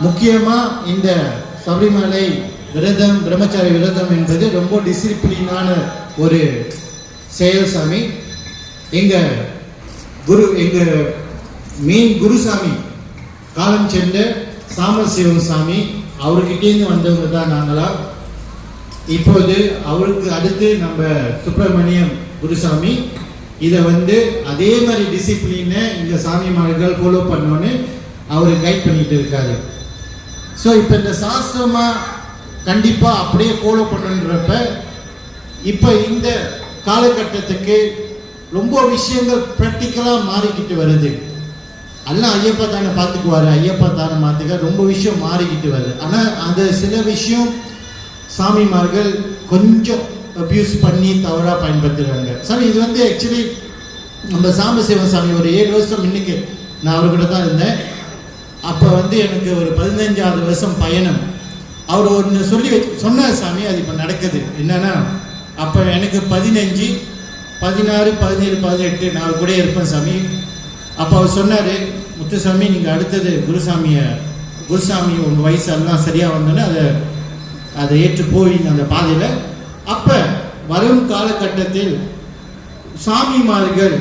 முக்கியமாக இந்த சபரிமலை விரதம் பிரம்மச்சாரி விரதம் என்பது ரொம்ப டிசிப்ளினான ஒரு செயல் சாமி. எங்க குரு எங்க மெயின் குருசாமி காலம் சென்ற சாமசிவம் சாமி அவர்கிட்டேருந்து வந்தவங்க தான் நாங்களா. இப்போது அவருக்கு அடுத்து நம்ம சுப்பிரமணியம் குருசாமி இதை வந்து அதே மாதிரி டிசிப்ளினை இந்த சாமிமார்கள் ஃபாலோ பண்ணோன்னு அவர் கைட் பண்ணிட்டு இருக்காரு. ஸோ இப்போ இந்த சாஸ்திரமா கண்டிப்பாக அப்படியே ஃபாலோ பண்ணுன்றப்ப இப்போ இந்த காலகட்டத்துக்கு ரொம்ப விஷயங்கள் ப்ராக்டிக்கலாக மாறிக்கிட்டு வருது. எல்லாம் ஐயப்பா தானே பார்த்துக்குவாரு ஐயப்பா தானே மாற்றுக்க ரொம்ப விஷயம் மாறிக்கிட்டு வருது. ஆனால் அந்த சில விஷயம் சாமிமார்கள் கொஞ்சம் அப்யூஸ் பண்ணி தவறாக பயன்படுத்துகிறாங்க சாமி இது வந்து ஆக்சுவலி நம்ம சாம்பசிவன் சாமி ஒரு ஏழு வருஷம் இன்னைக்கு நான் அவர்கிட்ட தான் இருந்தேன். அப்போ வந்து எனக்கு ஒரு பதினஞ்சாவது வருஷம் பயணம். அவர் ஒன்று சொல்லி வச்சு சொன்னார் சாமி அது இப்போ நடக்குது. என்னன்னா அப்போ எனக்கு பதினஞ்சு பதினாறு பதினேழு பதினெட்டு நான் கூட இருப்பேன் சாமி. அப்போ அவர் சொன்னார் முத்துசாமி நீங்கள் அடுத்தது குருசாமியை குருசாமி உங்கள் வயசு எல்லாம் சரியாக வந்தோன்னே அதை அதை ஏற்று போவீங்க அந்த பாதையில். அப்போ வரும் காலகட்டத்தில் சாமிமார்கள்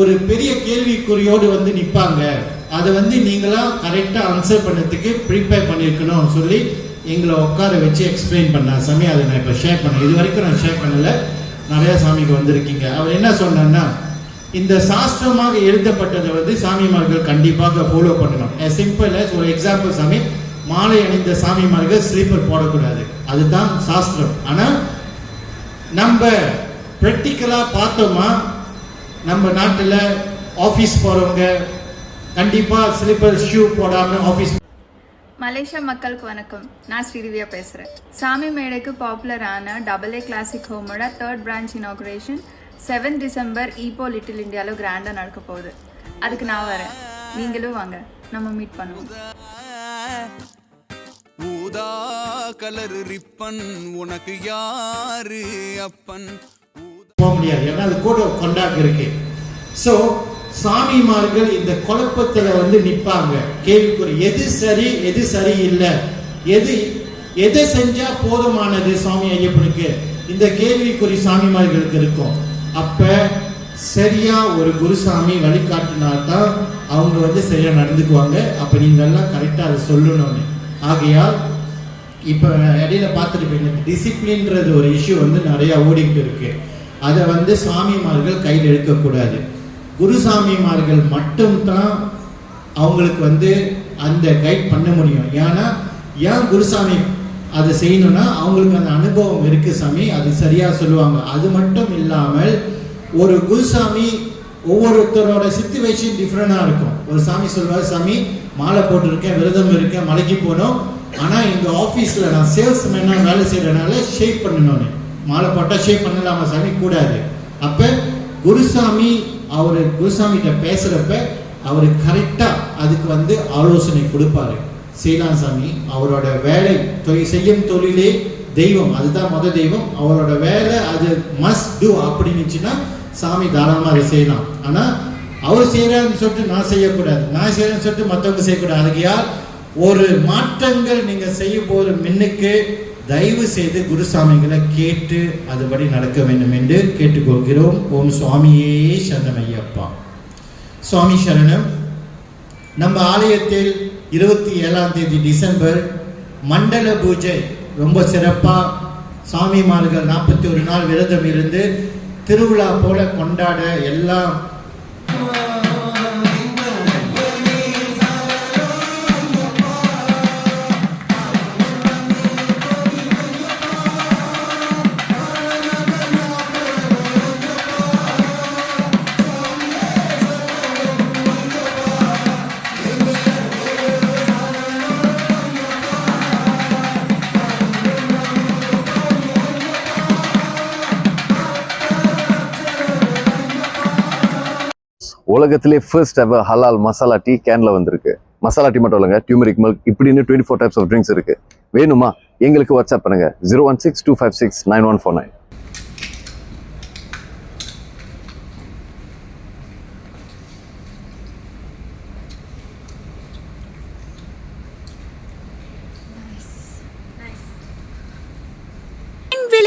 ஒரு பெரிய கேள்விக்குறியோடு வந்து நிற்பாங்க. அதை வந்து நீங்களாம் கரெக்டாக ஆன்சர் பண்ணுறதுக்கு ப்ரிப்பேர் பண்ணியிருக்கணும் சொல்லி எங்களை உட்கார வச்சு எக்ஸ்பிளைன் பண்ணார் சாமி அதை நான் இப்போ ஷேர் பண்ணேன். இது வரைக்கும் நான் ஷேர் பண்ணலை. நிறையா சாமிக்கு வந்திருக்கீங்க. அவர் என்ன சொன்னார்னா இந்த சாஸ்திரமாக எழுதப்பட்டதை வந்து சாமிமார்கள் கண்டிப்பாக ஃபாலோ பண்ணணும். As simple ஒரு எக்ஸாம்பிள் சாமி மாலை அணிந்த சாமிமார்கள் ஸ்லீப்பர் போடக்கூடாது. அதுதான் சாஸ்திரம். ஆனால் நம்ம ப்ராக்டிக்கலாக பார்த்தோமா நம்ம நாட்டில் ஆஃபீஸ் போகிறவங்க கண்டிப்பாக ஸ்லீப்பர் ஷூ போடாமல் ஆஃபீஸ் மலேசியா மக்களுக்கு வணக்கம். நான் ஸ்ரீதிவ்யா பேசுகிறேன் சாமி மேடைக்கு பாப்புலரான double A classic ஹோமோட third branch inauguration seven December Ipoh little இந்தியாவில் கிராண்டாக நடக்க போகுது. அதுக்கு நான் வரேன். நீங்களும் வாங்க. நம்ம மீட் பண்ணுவோம். ஊதா கலர் ரிப்பன் உனக்கு யாரு அப்பன்? போக முடியாது. ஏன்னா அது கூட கொண்டாக்கு இருக்கு ஸோ சாமிமார்கள் இந்த குழப்பத்துல வந்து நிப்பாங்க. கேள்விக்குறி எது சரி எது சரி இல்லை எது எதை செஞ்சா போதுமானது? சுவாமி ஐயப்பனுக்கு. இந்த கேள்விக்குறி சாமிமார்களுக்கு இருக்கும். அப்ப சரியா ஒரு குருசாமி வழிகாட்டினால்தான் அவங்க வந்து சரியா நடந்துக்குவாங்க. அப்ப நீங்க எல்லாம் கரெக்டா அதை சொல்லணும்னு. ஆகையால் இப்போ இடையில பார்த்துருப்பீங்க டிசிப்ளின்றது ஒரு இஷ்யூ வந்து நிறைய ஓடிக்கிட்டு இருக்கு. அதை வந்து சாமிமார்கள் கையில் எடுக்கக்கூடாது. குருசாமிமார்கள் மட்டும்தான் அவங்களுக்கு வந்து அந்த கைட் பண்ண முடியும். ஏன்னா ஏன் குருசாமி அதை செய்யணும்னா அவங்களுக்கு அந்த அனுபவம் இருக்கு சாமி அது சரியா சொல்லுவாங்க. அது மட்டும் இல்லாமல் ஒரு குருசாமி ஒவ்வொருத்தரோட சிச்சுவேஷன் டிஃப்ரெண்டாக இருக்கும். ஒரு சாமி சொல்வார் சாமி மாலை போட்டிருக்கேன் விரதம் இருக்கேன் மலைக்கு போனோம் ஆனால் எங்கள் ஆஃபீஸில் நான் சேல்ஸ் மேனாக வேலை செய்கிறனால ஷேப் பண்ணணும்னு. மாலை போட்டால் ஷேப் பண்ணலாமா சாமி? கூடாது. அப்போ குருசாமி அவர் குருசாமிகிட்ட பேசுகிறப்ப அவர் கரெக்டாக அதுக்கு வந்து ஆலோசனை கொடுப்பாரு. செய்யலாம் சாமி அவரோட வேலை தொழில் செய்யும் தொழிலே தெய்வம். அதுதான் மொத தெய்வம். அவரோட வேலை அது மஸ்ட் டூ அப்படின்னுச்சுன்னா சாமி தாராளமாக அதை செய்யலாம். ஆனால் அவர் செய்கிறாருன்னு சொல்லிட்டு நான் செய்யக்கூடாது. நான் செய்கிறேன்னு சொல்லிட்டு மற்றவங்க செய்யக்கூடாது. அதுக்கு யார்? ஒரு மாற்றங்கள் நீங்கள் செய்யும் போது மின்னுக்கு தயவு செய்து குருசாமிகளை கேட்டு அதுபடி நடக்க வேண்டும் என்று கேட்டுக்கொள்கிறோம். ஓம் சுவாமியே சரணம் ஐயப்பா சுவாமி சரணம். நம்ம ஆலயத்தில் இருபத்தி ஏழாம் தேதி டிசம்பர் மண்டல பூஜை ரொம்ப சிறப்பாக சாமிமார்கள் நாற்பத்தி ஒரு நாள் விரதம் இருந்து திருவிழா போல கொண்டாட எல்லாம் உலகத்திலே ஃபர்ஸ்ட் எவர் ஹலால் மசாலா டீ கேன்ல வந்திருக்கு. மசாலா டீ மட்டும் இல்லைங்க டியூமரிக் மில்க் இப்படின்னு twenty four types of drinks இருக்கு. வேணுமா? எங்களுக்கு வாட்ஸ்அப் பண்ணுங்க. Zero one six two five six nine one four nine